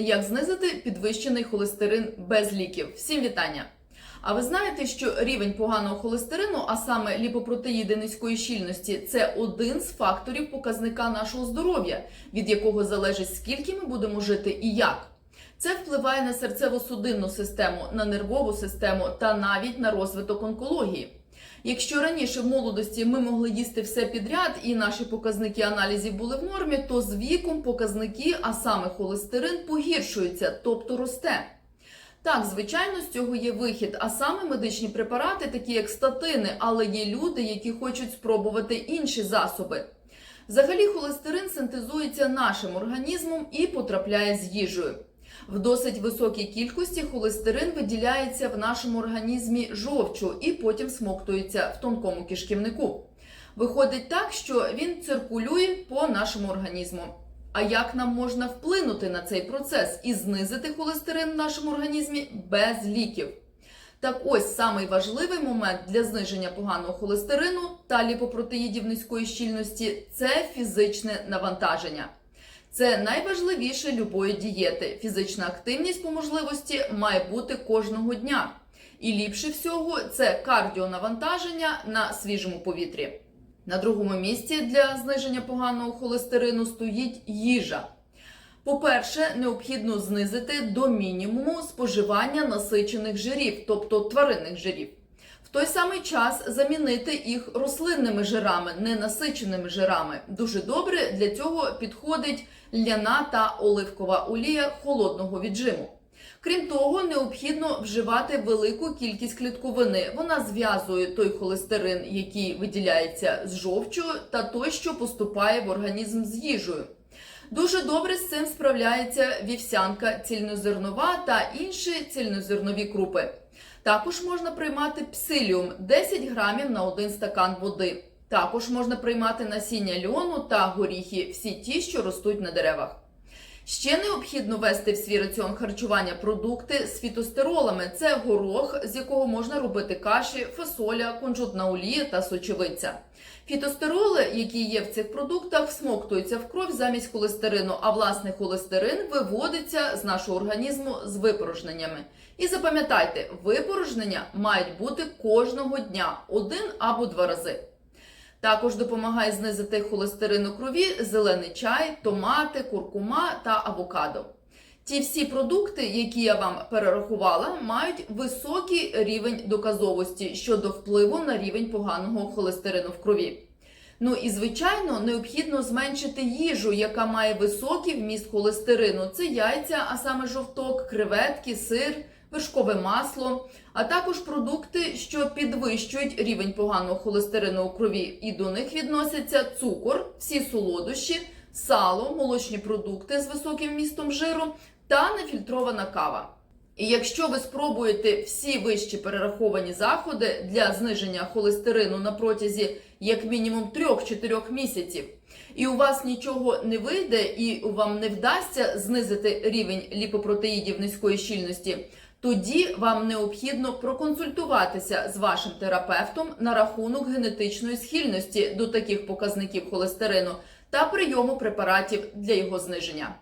Як знизити підвищений холестерин без ліків? Всім вітання! А ви знаєте, що рівень поганого холестерину, а саме ліпопротеїди низької щільності, це один з факторів показника нашого здоров'я, від якого залежить скільки ми будемо жити і як. Це впливає на серцево-судинну систему, на нервову систему та навіть на розвиток онкології. Якщо раніше в молодості ми могли їсти все підряд і наші показники аналізів були в нормі, то з віком показники, а саме холестерин, погіршуються, тобто росте. Так, звичайно, з цього є вихід, а саме медичні препарати, такі як статини, але є люди, які хочуть спробувати інші засоби. Взагалі, холестерин синтезується нашим організмом і потрапляє з їжею. В досить високій кількості холестерин виділяється в нашому організмі жовчу і потім смоктується в тонкому кишківнику. Виходить так, що він циркулює по нашому організму. А як нам можна вплинути на цей процес і знизити холестерин в нашому організмі без ліків? Так ось самий важливий момент для зниження поганого холестерину та ліпопротеїдів низької щільності це фізичне навантаження. Це найважливіше любої дієти. Фізична активність по можливості має бути кожного дня. І ліпше всього це кардіонавантаження на свіжому повітрі. На другому місці для зниження поганого холестерину стоїть їжа. По-перше, необхідно знизити до мінімуму споживання насичених жирів, тобто тваринних жирів. Той самий час замінити їх рослинними жирами, ненасиченими жирами. Дуже добре для цього підходить ляна та оливкова олія холодного віджиму. Крім того, необхідно вживати велику кількість клітковини. Вона зв'язує той холестерин, який виділяється з жовчою, та той, що поступає в організм з їжею. Дуже добре з цим справляється вівсянка цільнозернова та інші цільнозернові крупи. Також можна приймати псиліум 10 грамів на 1 стакан води. Також можна приймати насіння льону та горіхи, всі ті, що ростуть на деревах. Ще необхідно ввести в свій раціон харчування продукти з фітостеролами. Це горох, з якого можна робити каші, фасоля, кунжутна олія та сочевиця. Фітостероли, які є в цих продуктах, всмоктуються в кров замість холестерину, а власне холестерин виводиться з нашого організму з випорожненнями. І запам'ятайте, випорожнення мають бути кожного дня один або два рази. Також допомагає знизити холестерин у крові, зелений чай, томати, куркума та авокадо. Ті всі продукти, які я вам перерахувала, мають високий рівень доказовості щодо впливу на рівень поганого холестерину в крові. Ну і звичайно, необхідно зменшити їжу, яка має високий вміст холестерину. Це яйця, а саме жовток, креветки, сир, вершкове масло, а також продукти, що підвищують рівень поганого холестерину у крові. І до них відносяться цукор, всі солодощі, сало, молочні продукти з високим вмістом жиру та нефільтрована кава. І якщо ви спробуєте всі вищі перераховані заходи для зниження холестерину на протязі як мінімум 3-4 місяців, і у вас нічого не вийде, і вам не вдасться знизити рівень ліпопротеїдів низької щільності, тоді вам необхідно проконсультуватися з вашим терапевтом на рахунок генетичної схильності до таких показників холестерину та прийому препаратів для його зниження.